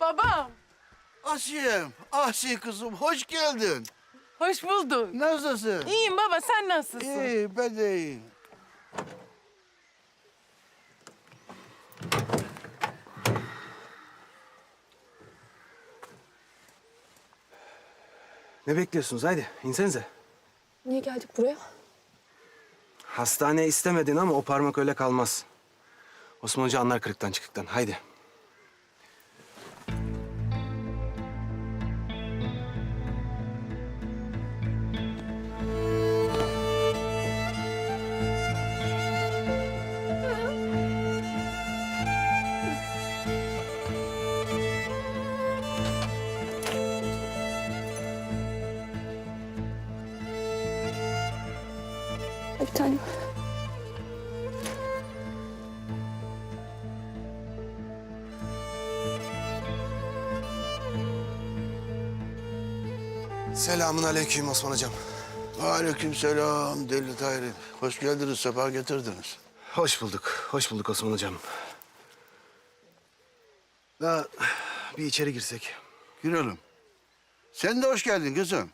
Babam, Asiyem, Asiye kızım hoş geldin. hoş bulduk. Nasılsın? İyiyim baba, sen nasılsın? İyi, ben de iyiyim. Ne bekliyorsunuz? Haydi insenize. Niye geldik buraya? Hastane istemedin ama o parmak öyle kalmaz. Osman Hoca anlar kırıktan çıkıktan. Haydi. Tanem. Selamun aleyküm Osman Hocam. Aleyküm selam Deli Tahir. Hoş geldiniz, sefa getirdiniz. Hoş bulduk. Hoş bulduk Osman Hocam. Daha bir içeri girsek. Girelim. Sen de hoş geldin kızım.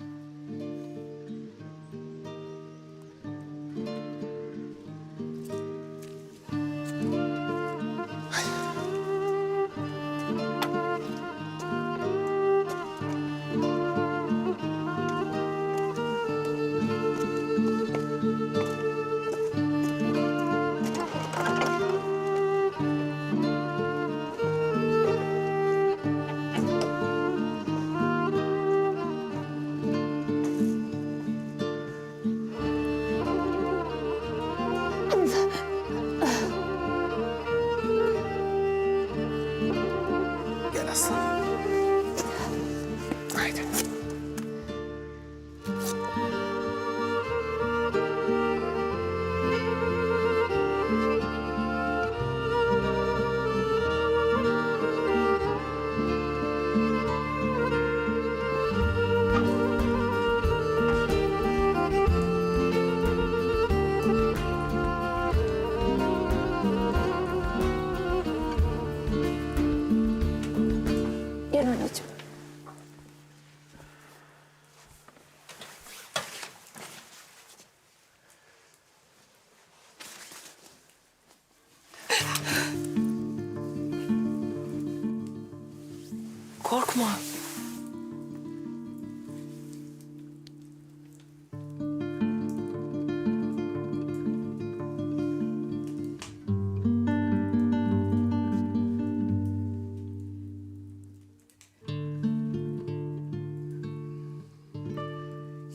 Korkma.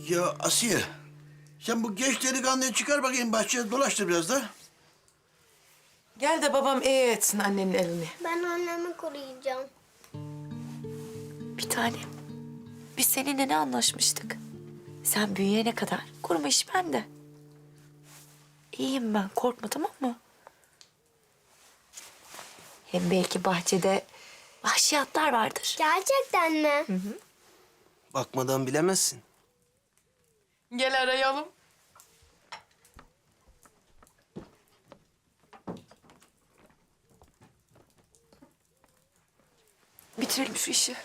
Ya Asiye, sen bu genç delikanlıyı çıkar bakayım bahçeye dolaştır biraz da. Gel de babam iyi etsin annenin elini. Ben annemi koruyacağım. Bir tanem. Biz seninle ne anlaşmıştık? Sen büyüyene kadar koruma işi bende. İyiyim ben korkma tamam mı? Hem belki bahçede vahşi atlar vardır. Gerçekten mi? Bakmadan bilemezsin. Gel arayalım. Bitirelim şu işi.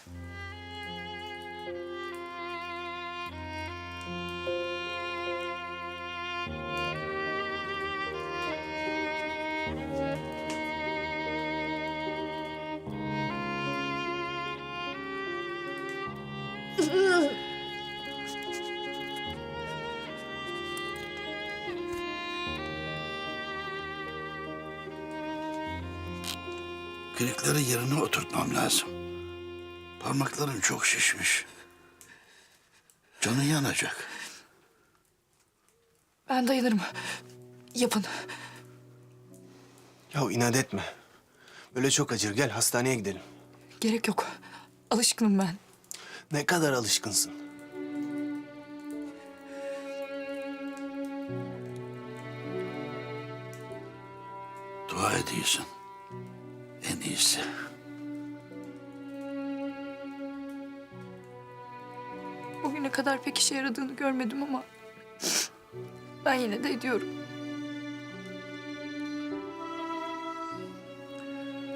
Kırıkları yerine oturtmam lazım. Parmakların çok şişmiş. Canın yanacak. Ben dayanırım. Yapın. Ya inat etme. Böyle çok acır. Gel hastaneye gidelim. Gerek yok. Alışkınım ben. Ne kadar alışkınsın. Dua ediyorsun. En iyisi. Kadar pek işe yaradığını görmedim ama... ...ben yine de ediyorum.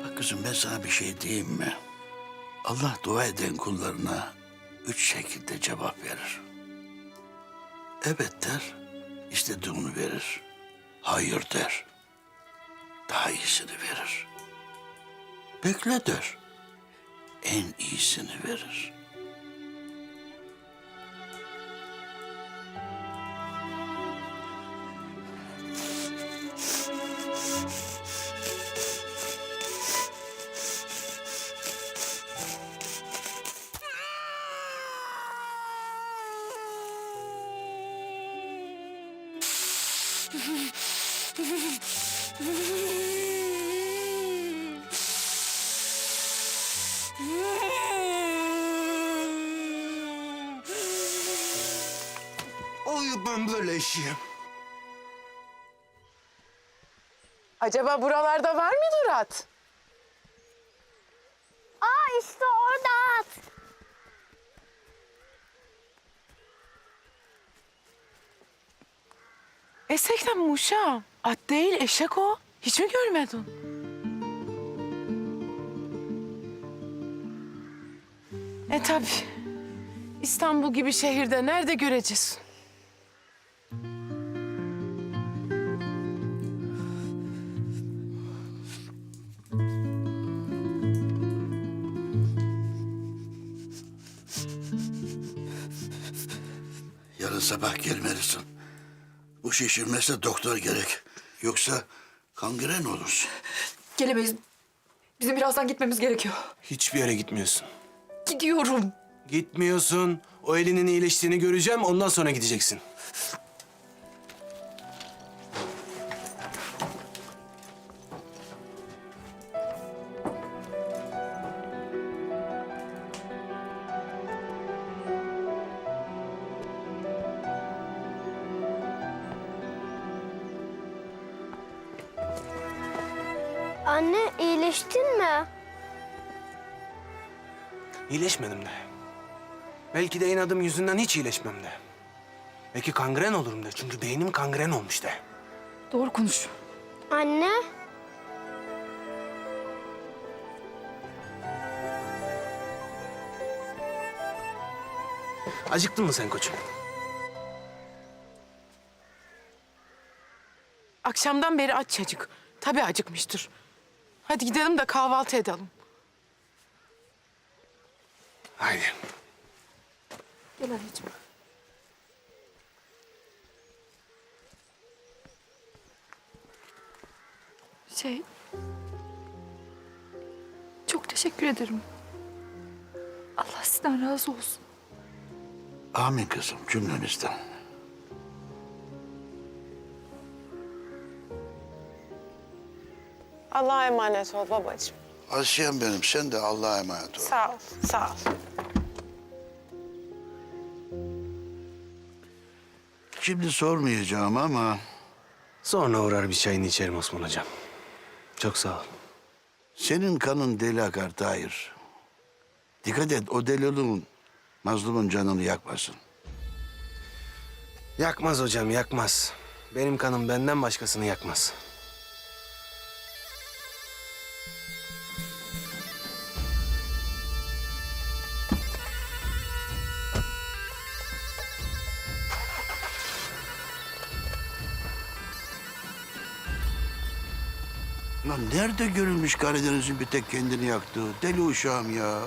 Bak kızım ben sana bir şey diyeyim mi? Allah dua eden kullarına üç şekilde cevap verir. Evet der, istediğini verir. Hayır der, daha iyisini verir. Bekle der, en iyisini verir. Oy ben böyle eşeğim. Acaba buralarda var mıdır at? Esekten muşa. At değil eşek o. Hiç mi görmedin? E tabi. İstanbul gibi şehirde nerede göreceğiz? Yarın sabah gelmelisin. Bu şişirmezse doktor gerek. Yoksa kangren olursun. Gelemeyiz. Bizim birazdan gitmemiz gerekiyor. Hiçbir yere gitmiyorsun. Gidiyorum. Gitmiyorsun. O elinin iyileştiğini göreceğim. Ondan sonra gideceksin. Anne iyileştin mi? İyileşmedim de. Belki de inadım yüzünden hiç iyileşmem de. Belki kangren olurum de. Çünkü beynim kangren olmuş de. Doğru konuş. Anne. Acıktın mı sen koçum? Akşamdan beri aç çocuk. Tabii acıkmıştır. Hadi gidelim de kahvaltı edelim. Haydi. Gel anneciğim. Şey... Çok teşekkür ederim. Allah sizden razı olsun. Amin kızım cümlemizden. Allah'a emanet ol babacığım. Asiyem benim sen de Allah'a emanet ol. Sağ ol, sağ ol. Şimdi sormayacağım ama Sonra uğrar bir çayını içerim Osman Hocam. Çok sağ ol. senin kanın deli akar Tahir. Dikkat et o deliliğin mazlumun canını yakmasın. Yakmaz hocam, yakmaz. Benim kanım benden başkasını yakmaz. Lan nerede görülmüş Karadeniz'in bir tek kendini yaktığı? Deli uşağım ya.